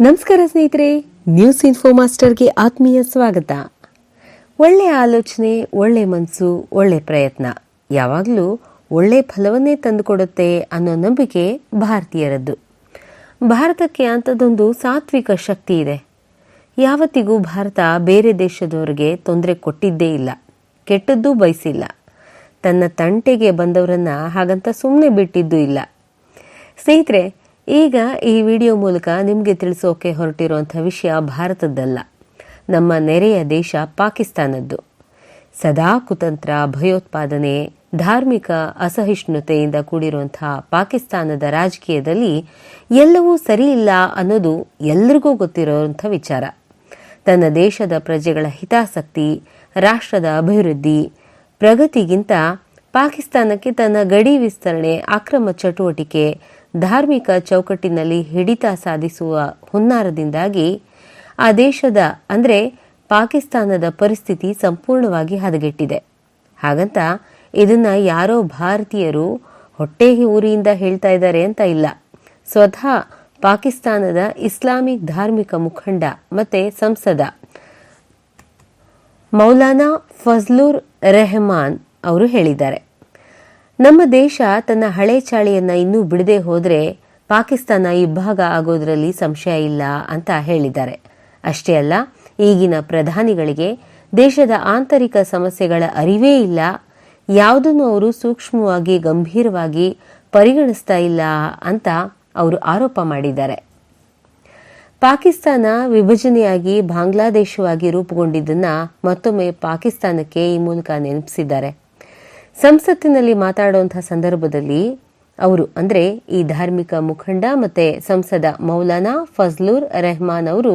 ನಮಸ್ಕಾರ ಸ್ನೇಹಿತರೆ news info ಮಾಸ್ಟರ್ಗೆ ಆತ್ಮೀಯ ಸ್ವಾಗತ. ಒಳ್ಳೆ ಆಲೋಚನೆ, ಒಳ್ಳೆ ಮನಸ್ಸು ಒಳ್ಳೆ ಪ್ರಯತ್ನ. ಯಾವಾಗಲೂ ಒಳ್ಳೆ ಫಲವನ್ನೇ ತಂದುಕೊಡುತ್ತೆ ಅನ್ನೋ ನಂಬಿಕೆ ಭಾರತೀಯರದ್ದು. ಭಾರತಕ್ಕೆ ಅಂಥದ್ದೊಂದು ಸಾತ್ವಿಕ ಶಕ್ತಿ ಇದೆ. ಯಾವತ್ತಿಗೂ ಭಾರತ ಬೇರೆ ದೇಶದವರಿಗೆ ತೊಂದರೆ ಕೊಟ್ಟಿದ್ದೇ ಇಲ್ಲ. ಕೆಟ್ಟದ್ದೂ ಬಯಸಿಲ್ಲ. ತನ್ನ ತಂಟೆಗೆ ಬಂದವರನ್ನ ಹಾಗಂತ ಸುಮ್ಮನೆ ಬಿಟ್ಟಿದ್ದೂ ಇಲ್ಲ. ಸ್ನೇಹಿತರೆ ಈಗ ಈ ವಿಡಿಯೋ ಮೂಲಕ ನಿಮಗೆ ತಿಳಿಸೋಕೆ ಹೊರಟಿರುವಂಥ ವಿಷಯ ಭಾರತದ್ದಲ್ಲ. ನಮ್ಮ ನೆರೆಯ ದೇಶ ಪಾಕಿಸ್ತಾನದ್ದು. ಸದಾ ಕುತಂತ್ರ, ಭಯೋತ್ಪಾದನೆ, ಧಾರ್ಮಿಕ ಅಸಹಿಷ್ಣುತೆಯಿಂದ ಕೂಡಿರುವಂತಹ ಪಾಕಿಸ್ತಾನದ ರಾಜಕೀಯದಲ್ಲಿ ಎಲ್ಲವೂ ಸರಿಯಿಲ್ಲ ಅನ್ನೋದು ಎಲ್ರಿಗೂ ಗೊತ್ತಿರುವಂಥ ವಿಚಾರ. ತನ್ನ ದೇಶದ ಪ್ರಜೆಗಳ ಹಿತಾಸಕ್ತಿ, ರಾಷ್ಟ್ರದ ಅಭಿವೃದ್ಧಿ, ಪ್ರಗತಿಗಿಂತ ಪಾಕಿಸ್ತಾನಕ್ಕೆ ತನ್ನ ಗಡಿ ವಿಸ್ತರಣೆ, ಅಕ್ರಮ ಚಟುವಟಿಕೆ, ಧಾರ್ಮಿಕ ಚೌಕಟ್ಟಿನಲ್ಲಿ ಹಿಡಿತ ಸಾಧಿಸುವ ಹುನ್ನಾರದಿಂದಾಗಿ ಆ ದೇಶದ, ಅಂದರೆ ಪಾಕಿಸ್ತಾನದ ಪರಿಸ್ಥಿತಿ ಸಂಪೂರ್ಣವಾಗಿ ಹದಗೆಟ್ಟಿದೆ. ಹಾಗಂತ ಇದನ್ನ ಯಾರೋ ಭಾರತೀಯರು ಹೊಟ್ಟೆ ಊರಿಯಿಂದ ಹೇಳ್ತಾ ಇದ್ದಾರೆ ಅಂತ ಇಲ್ಲ. ಸ್ವತಃ ಪಾಕಿಸ್ತಾನದ ಇಸ್ಲಾಮಿಕ್ ಧಾರ್ಮಿಕ ಮುಖಂಡ ಮತ್ತೆ ಸಂಸದ ಮೌಲಾನಾ ಫಜ್ಲೂರ್ ರೆಹಮಾನ್ ಅವರು ಹೇಳಿದ್ದಾರೆ. ನಮ್ಮ ದೇಶ ತನ್ನ ಹಳೆ ಚಾಳಿಯನ್ನ ಇನ್ನೂ ಬಿಡದೆ ಹೋದರೆ ಪಾಕಿಸ್ತಾನ ಇಬ್ಬಾಗ ಆಗೋದ್ರಲ್ಲಿ ಸಂಶಯ ಇಲ್ಲ ಅಂತ ಹೇಳಿದ್ದಾರೆ. ಅಷ್ಟೇ ಅಲ್ಲ, ಈಗಿನ ಪ್ರಧಾನಿಗಳಿಗೆ ದೇಶದ ಆಂತರಿಕ ಸಮಸ್ಯೆಗಳ ಅರಿವೇ ಇಲ್ಲ. ಯಾವುದನ್ನು ಅವರು ಸೂಕ್ಷ್ಮವಾಗಿ, ಗಂಭೀರವಾಗಿ ಪರಿಗಣಿಸ್ತಾ ಇಲ್ಲ ಅಂತ ಅವರು ಆರೋಪ ಮಾಡಿದ್ದಾರೆ. ಪಾಕಿಸ್ತಾನ ವಿಭಜನೆಯಾಗಿ ಬಾಂಗ್ಲಾದೇಶವಾಗಿ ರೂಪುಗೊಂಡಿದ್ದನ್ನ ಮತ್ತೊಮ್ಮೆ ಪಾಕಿಸ್ತಾನಕ್ಕೆ ಈ ಮೂಲಕ ನೆನಪಿಸಿದ್ದಾರೆ. ಸಂಸತ್ತಿನಲ್ಲಿ ಮಾತಾಡುವಂತಹ ಸಂದರ್ಭದಲ್ಲಿ ಅವರು, ಅಂದರೆ ಈ ಧಾರ್ಮಿಕ ಮುಖಂಡ ಮತ್ತೆ ಸಂಸದ ಮೌಲಾನಾ ಫಜ್ಲುರ್ ರೆಹಮಾನ್ ಅವರು,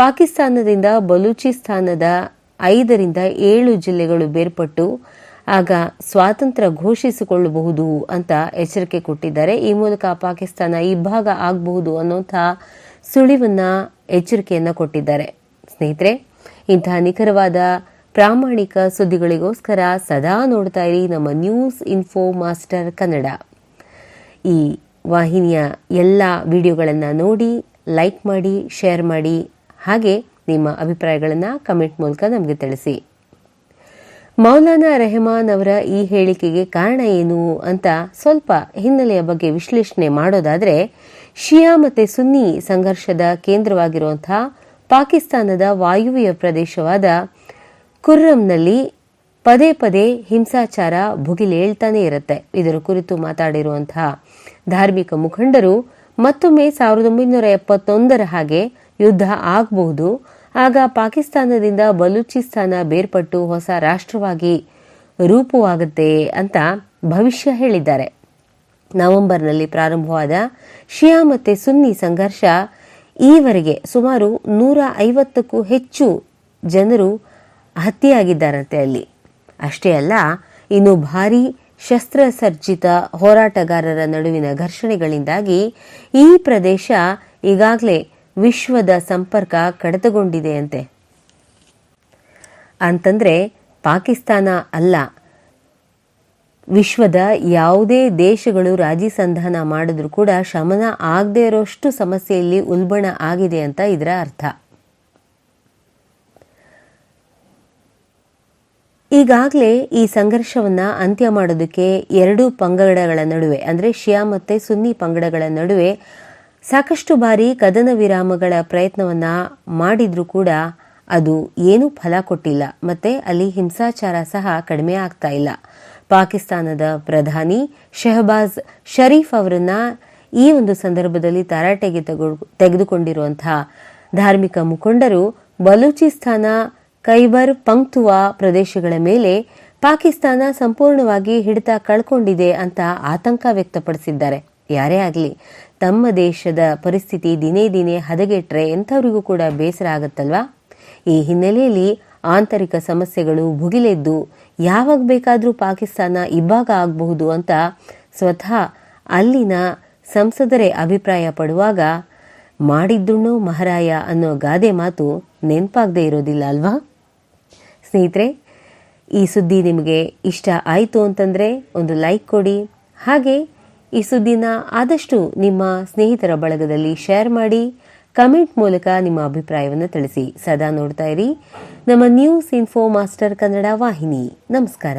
ಪಾಕಿಸ್ತಾನದಿಂದ ಬಲೂಚಿಸ್ತಾನದ ಐದರಿಂದ ಏಳು ಜಿಲ್ಲೆಗಳು ಬೇರ್ಪಟ್ಟು ಆಗ ಸ್ವಾತಂತ್ರ್ಯ ಘೋಷಿಸಿಕೊಳ್ಳಬಹುದು ಅಂತ ಎಚ್ಚರಿಕೆ ಕೊಟ್ಟಿದ್ದಾರೆ. ಈ ಮೂಲಕ ಪಾಕಿಸ್ತಾನ ಇಬ್ಬಾಗ ಆಗಬಹುದು ಅನ್ನೋಂಥ ಸುಳಿವನ್ನ ಎಚ್ಚರಿಕೆಯನ್ನ ಕೊಟ್ಟಿದ್ದಾರೆ. ಸ್ನೇಹಿತರೆ, ಇಂತಹ ನಿಖರವಾದ ಪ್ರಾಮಾಣಿಕ ಸುದ್ದಿಗಳಿಗೋಸ್ಕರ ಸದಾ ನೋಡ್ತಾ ಇರಿ ನಮ್ಮ ನ್ಯೂಸ್ ಇನ್ಫೋ ಮಾಸ್ಟರ್ ಕನ್ನಡ. ಈ ವಾಹಿನಿಯ ಎಲ್ಲ ವಿಡಿಯೋಗಳನ್ನು ನೋಡಿ, ಲೈಕ್ ಮಾಡಿ, ಶೇರ್ ಮಾಡಿ, ಹಾಗೆ ನಿಮ್ಮ ಅಭಿಪ್ರಾಯಗಳನ್ನು ಕಮೆಂಟ್ ಮೂಲಕ ನಮಗೆ ತಿಳಿಸಿ. ಮೌಲಾನಾ ರೆಹಮಾನ್ ಅವರ ಈ ಹೇಳಿಕೆಗೆ ಕಾರಣ ಏನು ಅಂತ ಸ್ವಲ್ಪ ಹಿನ್ನೆಲೆಯ ಬಗ್ಗೆ ವಿಶ್ಲೇಷಣೆ ಮಾಡೋದಾದ್ರೆ, ಶಿಯಾ ಮತ್ತೆ ಸುನ್ನಿ ಸಂಘರ್ಷದ ಕೇಂದ್ರವಾಗಿರುವಂತಹ ಪಾಕಿಸ್ತಾನದ ವಾಯುವ್ಯ ಪ್ರದೇಶವಾದ ಕುರ್ರಂನಲ್ಲಿ ಪದೇ ಪದೇ ಹಿಂಸಾಚಾರ ಭುಗಿಲೇಳ್ತಾನೆ ಇರುತ್ತೆ. ಇದರ ಕುರಿತು ಮಾತಾಡಿರುವಂತಹ ಧಾರ್ಮಿಕ ಮುಖಂಡರು ಮತ್ತೊಮ್ಮೆ ಸಾವಿರದ ಒಂಬೈನೂರ ಎಪ್ಪತ್ತೊಂದರ ಹಾಗೆ ಯುದ್ಧ ಆಗಬಹುದು. ಆಗ ಪಾಕಿಸ್ತಾನದಿಂದ ಬಲೂಚಿಸ್ತಾನ ಬೇರ್ಪಟ್ಟು ಹೊಸ ರಾಷ್ಟ್ರವಾಗಿ ರೂಪುವಾಗುತ್ತೆ ಅಂತ ಭವಿಷ್ಯ ಹೇಳಿದ್ದಾರೆ. ನವೆಂಬರ್ನಲ್ಲಿ ಪ್ರಾರಂಭವಾದ ಶಿಯಾ ಮತ್ತೆ ಸುನ್ನಿ ಸಂಘರ್ಷ ಈವರೆಗೆ ಸುಮಾರು ನೂರ ಐವತ್ತಕ್ಕೂ ಹೆಚ್ಚು ಜನರು ಹತ್ಯೆಯಾಗಿದ್ದಾರಂತೆ ಅಲ್ಲಿ. ಅಷ್ಟೇ ಅಲ್ಲ, ಇನ್ನು ಭಾರಿ ಶಸ್ತ್ರಸರ್ಜಿತ ಹೋರಾಟಗಾರರ ನಡುವಿನ ಘರ್ಷಣೆಗಳಿಂದಾಗಿ ಈ ಪ್ರದೇಶ ಈಗಾಗಲೇ ವಿಶ್ವದ ಸಂಪರ್ಕ ಕಡಿತಗೊಂಡಿದೆಯಂತೆ ಅಂತಂದ್ರೆ, ಪಾಕಿಸ್ತಾನ ಅಲ್ಲ. ವಿಶ್ವದ ಯಾವುದೇ ದೇಶಗಳು ರಾಜಿ ಸಂಧಾನ ಮಾಡಿದ್ರೂ ಕೂಡ ಶಮನ ಆಗದೇ ಇರೋಷ್ಟು ಸಮಸ್ಯೆಯಲ್ಲಿ ಉಲ್ಬಣ ಆಗಿದೆ ಅಂತ ಇದರ ಅರ್ಥ. ಈಗಾಗಲೇ ಈ ಸಂಘರ್ಷವನ್ನ ಅಂತ್ಯ ಮಾಡೋದಕ್ಕೆ ಎರಡು ಪಂಗಡಗಳ ನಡುವೆ, ಅಂದ್ರೆ ಶಿಯಾ ಮತ್ತೆ ಸುನ್ನಿ ಪಂಗಡಗಳ ನಡುವೆ ಸಾಕಷ್ಟು ಬಾರಿ ಕದನ ವಿರಾಮಗಳ ಪ್ರಯತ್ನವನ್ನ ಮಾಡಿದ್ರೂ ಕೂಡ ಅದು ಏನೂ ಫಲ ಕೊಟ್ಟಿಲ್ಲ. ಮತ್ತೆ ಅಲ್ಲಿ ಹಿಂಸಾಚಾರ ಸಹ ಕಡಿಮೆ ಆಗ್ತಾ ಇಲ್ಲ. ಪಾಕಿಸ್ತಾನದ ಪ್ರಧಾನಿ ಶೆಹಬಾಜ್ ಶರೀಫ್ ಅವರನ್ನ ಈ ಒಂದು ಸಂದರ್ಭದಲ್ಲಿ ತರಾಟೆಗೆ ತೆಗೆದುಕೊಂಡಿರುವಂತಹ ಧಾರ್ಮಿಕ ಮುಖಂಡರು ಬಲೂಚಿಸ್ತಾನ ಕೈಬರ್ ಪಂಕ್ತುವಾ ಪ್ರದೇಶಗಳ ಮೇಲೆ ಪಾಕಿಸ್ತಾನ ಸಂಪೂರ್ಣವಾಗಿ ಹಿಡಿತ ಕಳ್ಕೊಂಡಿದೆ ಅಂತ ಆತಂಕ ವ್ಯಕ್ತಪಡಿಸಿದ್ದಾರೆ. ಯಾರೇ ಆಗಲಿ, ತಮ್ಮ ದೇಶದ ಪರಿಸ್ಥಿತಿ ದಿನೇ ದಿನೇ ಹದಗೆಟ್ರೆ ಎಂಥವರಿಗೂ ಕೂಡ ಬೇಸರ ಆಗತ್ತಲ್ವಾ? ಈ ಹಿನ್ನೆಲೆಯಲ್ಲಿ ಆಂತರಿಕ ಸಮಸ್ಯೆಗಳು ಭುಗಿಲೆದ್ದು ಯಾವಾಗ ಬೇಕಾದರೂ ಪಾಕಿಸ್ತಾನ ಇಬ್ಬಾಗ ಆಗಬಹುದು ಅಂತ ಸ್ವತಃ ಅಲ್ಲಿನ ಸಂಸದರೇ ಅಭಿಪ್ರಾಯ ಪಡುವಾಗ ಮಾಡಿದ್ದುಣ್ಣೋ ಮಹಾರಾಯ ಅನ್ನೋ ಗಾದೆ ಮಾತು ನೆನಪಾಗದೇ ಇರೋದಿಲ್ಲ ಅಲ್ವಾ? ಸ್ನೇಹಿತರೆ, ಈ ಸುದ್ದಿ ನಿಮಗೆ ಇಷ್ಟ ಆಯಿತು ಅಂತಂದರೆ ಒಂದು ಲೈಕ್ ಕೊಡಿ. ಹಾಗೆ ಈ ಸುದ್ದಿನ ಆದಷ್ಟು ನಿಮ್ಮ ಸ್ನೇಹಿತರ ಬಳಗದಲ್ಲಿ ಶೇರ್ ಮಾಡಿ ಕಮೆಂಟ್ ಮೂಲಕ ನಿಮ್ಮ ಅಭಿಪ್ರಾಯವನ್ನು ತಿಳಿಸಿ. ಸದಾ ನೋಡ್ತಾ ಇರಿ. ನಮ್ಮ ನ್ಯೂಸ್ ಇನ್ಫೋ ಮಾಸ್ಟರ್ ಕನ್ನಡ ವಾಹಿನಿ. ನಮಸ್ಕಾರ.